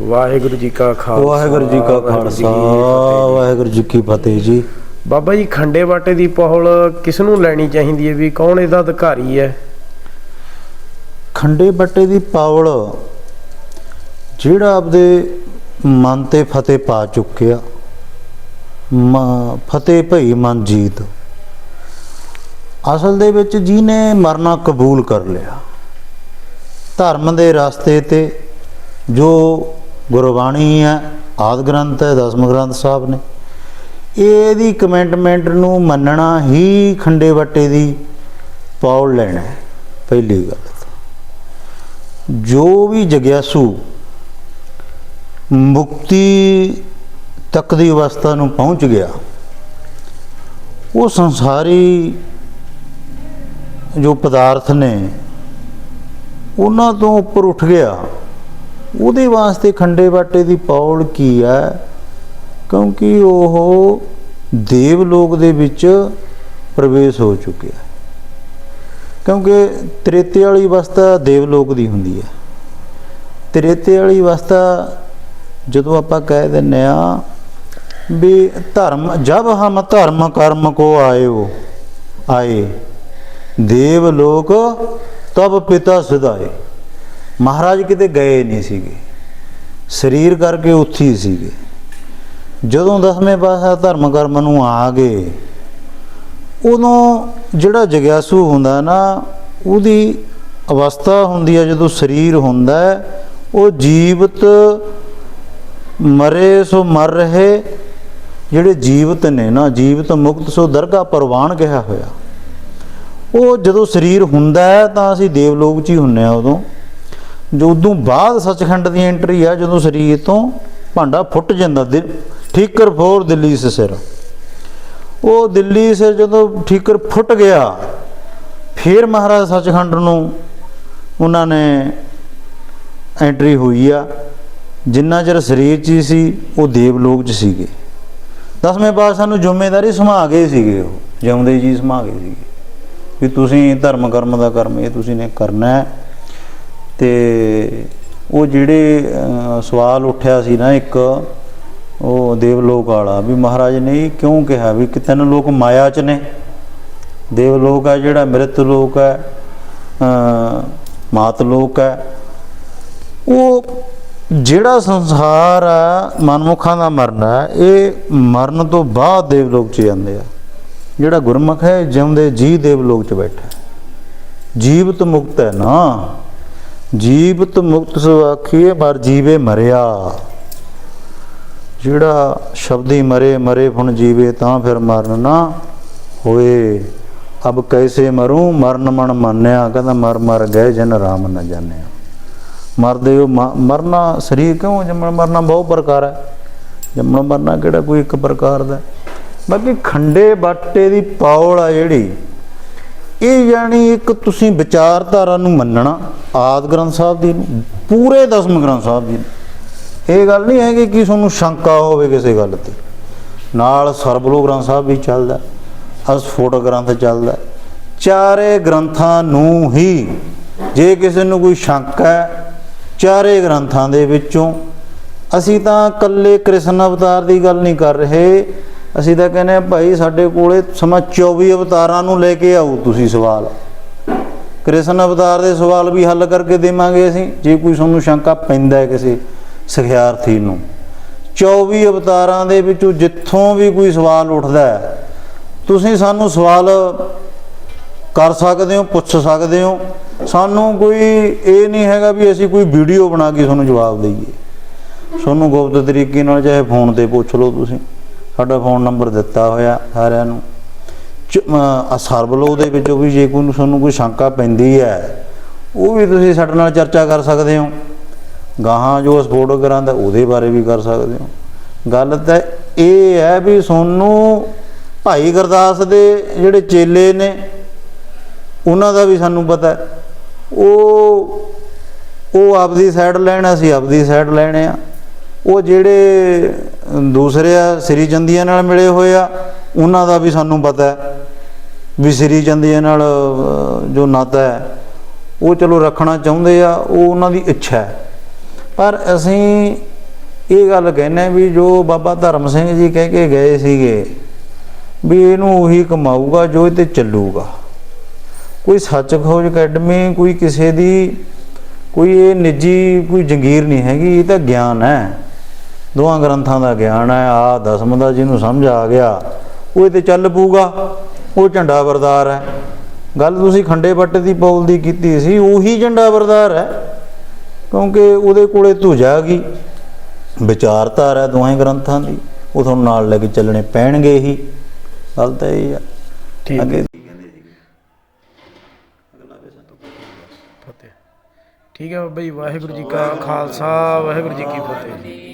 ਵਾਹਿਗੁਰੂ ਜੀ ਕਾ ਖਾਲਸਾ ਵਾਹਿਗੁਰੂ ਜੀ ਕਾ ਖਾਲਸਾ। ਵਾਹਿਗੁਰੂ ਜੀ ਕੀ ਫਤਿਹ ਜੀ। ਬਾਬਾ ਜੀ ਖੰਡੇ ਬਾਟੇ ਦੀ ਪਹੁਲ ਕਿਸ ਨੂੰ ਲੈਣੀ ਚਾਹੀਦੀ ਹੈ ਵੀ ਕੌਣ ਇਹਦਾ ਅਧਿਕਾਰੀ ਹੈ? ਖੰਡੇ ਬੱਟੇ ਦੀ ਪਾਵਲ ਜਿਹੜਾ ਆਪਦੇ ਮਨ ਤੇ ਫਤਿਹ ਪਾ ਚੁੱਕਿਆ ਮ- ਫਤਿਹ ਭਈ ਮਨ ਜੀਤ। ਅਸਲ ਦੇ ਵਿੱਚ ਜਿਹਨੇ ਮਰਨਾ ਕਬੂਲ ਕਰ ਲਿਆ ਧਰਮ ਦੇ ਰਸਤੇ ਤੇ ਜੋ ਗੁਰਬਾਣੀ ਹੈ, ਆਦ ਗ੍ਰੰਥ ਹੈ, ਦਸਮ ਗ੍ਰੰਥ ਸਾਹਿਬ ਨੇ। ਇਹਦੀ ਕਮੈਂਟਮੈਂਟ ਨੂੰ ਮੰਨਣਾ ਹੀ ਖੰਡੇ ਵੱਟੇ ਦੀ ਪੌੜ ਲੈਣਾ ਪਹਿਲੀ ਗੱਲ ਜੋ ਵੀ ਜਗਿਆਸੂ ਮੁਕਤੀ ਤੱਕ ਦੀ ਅਵਸਥਾ ਨੂੰ ਪਹੁੰਚ ਗਿਆ, ਉਹ ਸੰਸਾਰੀ ਜੋ ਪਦਾਰਥ ਨੇ, ਉਹਨਾਂ ਤੋਂ ਉੱਪਰ ਉੱਠ ਗਿਆ। ਉਹਦੇ ਵਾਸਤੇ ਖੰਡੇ ਬਾਟੇ ਦੀ ਪੌੜ ਕੀ ਹੈ ਕਿਉਂਕਿ ਉਹ ਦੇਵ ਲੋਕ ਦੇ ਵਿੱਚ ਪ੍ਰਵੇਸ਼ ਹੋ ਚੁੱਕਿਆ ਕਿਉਂਕਿ ਤ੍ਰੇਤੇ ਵਾਲੀ ਅਵਸਥਾ ਦੇਵ ਲੋਕ ਦੀ ਹੁੰਦੀ ਹੈ। ਤ੍ਰੇਤੇ ਵਾਲੀ ਅਵਸਥਾ ਜਦੋਂ ਆਪਾਂ ਕਹਿ ਦਿੰਨੇ ਆ ਵੀ ਧਰਮ, ਜਬ ਹਮ ਧਰਮ ਕਰਮ ਕੋ ਆਇਓ, ਆਏ, ਦੇਵ ਲੋਕ ਤਬ ਪਿਤਾ ਸਿਧਾਏ। ਮਹਾਰਾਜ ਕਿਤੇ ਗਏ ਨਹੀਂ ਸੀਗੇ। ਸਰੀਰ ਕਰਕੇ ਉੱਥੇ ਹੀ ਸੀਗੇ। ਜਦੋਂ ਦਸਵੇਂ ਪਾਸਾ ਧਰਮ ਕਰਮ ਨੂੰ ਆ ਗਏ, ਉਦੋਂ ਜਿਹੜਾ ਜਗਿਆਸੂ ਹੁੰਦਾ ਨਾ, ਉਹਦੀ ਅਵਸਥਾ ਹੁੰਦੀ ਹੈ ਜਦੋਂ ਸਰੀਰ ਹੁੰਦਾ ਉਹ ਜੀਵਤ ਮਰੇ ਸੋ ਮਰ ਰਹੇ, ਜਿਹੜੇ ਜੀਵਤ ਨੇ ਨਾ, ਜੀਵਤ ਮੁਕਤ ਸੋ ਦਰਗਾ ਪ੍ਰਵਾਨ ਕਿਹਾ ਹੋਇਆ। ਉਹ ਜਦੋਂ ਸਰੀਰ ਹੁੰਦਾ ਤਾਂ ਅਸੀਂ ਦੇਵਲੋਕ 'ਚ ਹੀ ਹੁੰਨੇ ਆ ਉਦੋਂ। ਜੋ ਉਦੋਂ ਬਾਅਦ ਸੱਚਖੰਡ ਦੀ ਐਂਟਰੀ ਆ, ਜਦੋਂ ਸਰੀਰ ਤੋਂ ਭਾਂਡਾ ਫੁੱਟ ਜਾਂਦਾ ਦਿਲ- ਠੀਕਰ ਫੋਰ ਦਿੱਲੀ ਸਿਰ। ਉਹ ਦਿੱਲੀ ਸਿਰ ਜਦੋਂ ਠੀਕਰ ਫੁੱਟ ਗਿਆ, ਫਿਰ ਮਹਾਰਾਜ ਸੱਚਖੰਡ ਨੂੰ ਉਹਨਾਂ ਨੇ ਐਂਟਰੀ ਹੋਈ ਆ। ਜਿੰਨਾ ਚਿਰ ਸਰੀਰ 'ਚ ਹੀ ਸੀ, ਉਹ ਦੇਵ ਲੋਕ 'ਚ ਸੀਗੇ। ਦਸਵੇਂ ਪਾਤਸ਼ਾਹ ਨੂੰ ਜ਼ਿੰਮੇਵਾਰੀ ਸਮਾ ਗਏ ਸੀਗੇ ਉਹ, ਜਿਉਂਦੇ ਜੀ ਸਮਾ ਗਏ ਸੀਗੇ। ਵੀ ਤੁਸੀਂ ਧਰਮ ਕਰਮ ਦਾ ਕਰਮ, ਇਹ ਤੁਸੀਂ ਨੇ ਕਰਨਾ ਹੈ। ਤੇ ਉਹ ਜਿਹੜੇ ਸਵਾਲ ਉੱਠਿਆ ਸੀ ਨਾ ਇੱਕ ਉਹ ਦੇਵਲੋਕ ਵਾਲਾ ਵੀ ਮਹਾਰਾਜ ਨੇ ਕਿਉਂ ਕਿਹਾ ਵੀ ਕਿ ਤਿੰਨ ਲੋਕ ਮਾਇਆ 'ਚ ਨੇ? ਦੇਵਲੋਕ ਹੈ ਜਿਹੜਾ ਮ੍ਰਿਤ ਲੋਕ ਹੈ ਮਾਤ ਲੋਕ ਹੈ। ਉਹ ਜਿਹੜਾ ਸੰਸਾਰ ਆ ਮਨਮੁਖਾਂ ਦਾ ਮਰਨਾ ਹੈ, ਇਹ ਮਰਨ ਤੋਂ ਬਾਅਦ ਦੇਵਲੋਕ 'ਚ ਜਾਂਦੇ ਆ। ਜਿਹੜਾ ਗੁਰਮੁਖ ਹੈ ਜਿਉਂਦੇ ਜੀ ਦੇਵਲੋਕ 'ਚ ਬੈਠਾ ਜੀਵਤ ਮੁਕਤ ਹੈ ਨਾ। ਜੀਵਤ ਮੁਕਤ ਸੁਆਖੀਏ ਮਰ ਜੀਵੇ ਮਰਿਆ। ਜਿਹੜਾ ਸ਼ਬਦੀ ਮਰੇ ਮਰੇ ਫੁਣ ਜੀਵੇ, ਤਾਂ ਫਿਰ ਮਰਨ ਨਾ ਹੋਏ। ਅਬ ਕੈਸੇ ਮਰੂ? ਮਰਨ ਮਨ ਮੰਨਿਆ, ਕਹਿੰਦਾ ਮਰ ਮਰ ਗਏ ਜਨ ਰਾਮ ਨ ਜਾਣਿਆ। ਮਰਦੇ ਹੋ ਮਰਨਾ ਸਰੀਰ ਕਿਉਂ? ਜੰਮਣ ਮਰਨਾ ਬਹੁਤ ਪ੍ਰਕਾਰ ਹੈ। ਜੰਮਣ ਮਰਨਾ ਕਿਹੜਾ ਕੋਈ ਇੱਕ ਪ੍ਰਕਾਰ ਦਾ? ਬਾਕੀ ਖੰਡੇ ਬਾਟੇ ਦੀ ਪੌਲ ਆ ਜਿਹੜੀ, ਇਹ ਯਾਨੀ ਇੱਕ ਤੁਸੀਂ ਵਿਚਾਰਧਾਰਾ ਨੂੰ ਮੰਨਣਾ। ਆਦ ਗ੍ਰੰਥ ਸਾਹਿਬ ਦੀ ਨੂੰ, ਪੂਰੇ ਦਸਮ ਗ੍ਰੰਥ ਸਾਹਿਬ ਜੀ ਨੂੰ। ਇਹ ਗੱਲ ਨਹੀਂ ਹੈਗੀ ਕਿ ਤੁਹਾਨੂੰ ਸ਼ੰਕਾ ਹੋਵੇ ਕਿਸੇ ਗੱਲ ਤੇ। ਨਾਲ ਸਰਬਲੋ ਗ੍ਰੰਥ ਸਾਹਿਬ ਵੀ ਚੱਲਦਾ ਅਸਫੋਟ ਗ੍ਰੰਥ ਚੱਲਦਾ। ਚਾਰੇ ਗ੍ਰੰਥਾਂ ਨੂੰ ਹੀ ਜੇ ਕਿਸੇ ਨੂੰ ਕੋਈ ਸ਼ੰਕਾ ਹੈ ਚਾਰੇ ਗ੍ਰੰਥਾਂ ਦੇ ਵਿੱਚੋਂ ਅਸੀਂ ਤਾਂ ਇਕੱਲੇ ਕ੍ਰਿਸ਼ਨ ਅਵਤਾਰ ਦੀ ਗੱਲ ਨਹੀਂ ਕਰ ਰਹੇ। ਅਸੀਂ ਤਾਂ ਕਹਿੰਦੇ ਆ ਭਾਈ ਸਾਡੇ ਕੋਲੇ ਸਮਾਂ 24 ਅਵਤਾਰਾਂ ਨੂੰ ਲੈ ਕੇ ਆਓ ਤੁਸੀਂ ਸਵਾਲ। ਕ੍ਰਿਸ਼ਨ ਅਵਤਾਰ ਦੇ ਸਵਾਲ ਵੀ ਹੱਲ ਕਰਕੇ ਦੇਵਾਂਗੇ ਅਸੀਂ। ਜੇ ਕੋਈ ਤੁਹਾਨੂੰ ਸ਼ੰਕਾ ਪੈਂਦਾ ਹੈ ਕਿਸੇ ਸਿਖਿਆਰਥੀ ਨੂੰ। 24 ਅਵਤਾਰਾਂ ਦੇ ਵਿੱਚੋਂ ਜਿੱਥੋਂ ਵੀ ਕੋਈ ਸਵਾਲ ਉੱਠਦਾ ਹੈ, ਤੁਸੀਂ ਸਾਨੂੰ ਸਵਾਲ ਕਰ ਸਕਦੇ ਹੋ, ਪੁੱਛ ਸਕਦੇ ਹੋ। ਸਾਨੂੰ ਕੋਈ ਇਹ ਨਹੀਂ ਹੈਗਾ ਵੀ ਅਸੀਂ ਕੋਈ ਵੀਡੀਓ ਬਣਾ ਕੇ ਤੁਹਾਨੂੰ ਜਵਾਬ ਦਈਏ। ਤੁਹਾਨੂੰ ਗੁਪਤ ਤਰੀਕੇ ਨਾਲ ਚਾਹੇ ਫੋਨ ਤੇ ਪੁੱਛ ਲਓ ਤੁਸੀਂ। ਸਾਡਾ ਫੋਨ ਨੰਬਰ ਦਿੱਤਾ ਹੋਇਆ ਸਾਰਿਆਂ ਨੂੰ। ਆ ਸਰਬਲੋ ਦੇ ਵਿੱਚੋਂ ਵੀ ਜੇ ਕੋਈ ਨੂੰ ਤੁਹਾਨੂੰ ਕੋਈ ਸ਼ੰਕਾ ਪੈਂਦੀ ਹੈ, ਉਹ ਵੀ ਤੁਸੀਂ ਸਾਡੇ ਨਾਲ ਚਰਚਾ ਕਰ ਸਕਦੇ ਹੋ। ਗਾਹਾਂ ਜੋ ਸਪੋਰਟ ਕਰਾਂਦਾ ਉਹਦੇ ਬਾਰੇ ਵੀ ਕਰ ਸਕਦੇ ਹੋ। ਗੱਲ ਤਾਂ ਇਹ ਹੈ ਵੀ ਤੁਹਾਨੂੰ ਭਾਈ ਗੁਰਦਾਸ ਦੇ ਜਿਹੜੇ ਚੇਲੇ ਨੇ, ਉਹਨਾਂ ਦਾ ਵੀ ਸਾਨੂੰ ਪਤਾ ਉਹ ਉਹ ਆਪਦੀ ਸਾਈਡ ਲੈਣ ਅਸੀਂ ਆਪਦੀ ਸਾਈਡ ਲੈਣੇ ਆ। ਉਹ ਜਿਹੜੇ ਦੂਸਰੇ ਆ, ਸ੍ਰੀ ਚੰਦੀਆਂ ਨਾਲ ਮਿਲੇ ਹੋਏ ਆ, ਉਹਨਾਂ ਦਾ ਵੀ ਸਾਨੂੰ ਪਤਾ ਹੈ ਵੀ ਸ੍ਰੀ ਚੰਦੀਆਂ ਨਾਲ ਜੋ ਨਾਤਾ ਹੈ, ਉਹ ਚਲੋ ਰੱਖਣਾ ਚਾਹੁੰਦੇ ਆ, ਉਹ ਉਹਨਾਂ ਦੀ ਇੱਛਾ ਹੈ। ਪਰ ਅਸੀਂ ਇਹ ਗੱਲ ਕਹਿੰਨੇ ਵੀ ਜੋ ਬਾਬਾ ਧਰਮ ਸਿੰਘ ਜੀ ਕਹਿ ਕੇ ਗਏ ਸੀਗੇ ਵੀ ਇਹਨੂੰ ਉਹੀ ਕਮਾਊਗਾ, ਜੋ ਇਹ ਤੇ ਚੱਲੂਗਾ। ਕੋਈ ਸੱਚ ਖੋਜ ਅਕੈਡਮੀ, ਕੋਈ ਕਿਸੇ ਦੀ, ਕੋਈ ਇਹ ਨਿੱਜੀ, ਕੋਈ ਜੰਗੀਰ ਨਹੀਂ ਹੈਗੀ, ਇਹ ਤਾਂ ਗਿਆਨ ਹੈ। ਦੋਹਾਂ ਗ੍ਰੰਥਾਂ ਦਾ ਗਿਆਨ ਹੈ ਆ ਦਸਮ ਦਾ ਜਿਹਨੂੰ ਸਮਝ ਆ ਗਿਆ, ਉਹ ਇਹ ਤੇ ਚੱਲ ਪੂਗਾ ਉਹ ਝੰਡਾ ਵਰਦਾਰ ਹੈ। ਗੱਲ ਤੁਸੀਂ ਖੰਡੇ ਬੱਟ ਦੀ ਪੌਲ ਦੀ ਕੀਤੀ ਸੀ ਉਹੀ ਝੰਡਾ ਵਰਦਾਰ ਹੈ। ਕਿਉਂਕਿ ਉਹਦੇ ਕੋਲੇ ਧੁਜਾ ਗਈ। ਵਿਚਾਰਧਾਰਾ ਹੈ ਦੋਹਾਂ ਗ੍ਰੰਥਾਂ ਦੀ। ਉਹ ਤੁਹਾਨੂੰ ਨਾਲ ਲੈ ਕੇ ਚੱਲਣੇ ਪੈਣਗੇ ਹੀ। ਗੱਲ ਤਾਂ ਇਹ ਆ। ਠੀਕ ਅੱਗੇ ਫਤਿਹ। ਠੀਕ ਹੈ ਬਾਬਾ ਜੀ ਵਾਹਿਗੁਰੂ ਜੀ ਕਾ ਖਾਲਸਾ ਵਾਹਿਗੁਰੂ ਜੀ ਕੀ ਫਤਿਹ।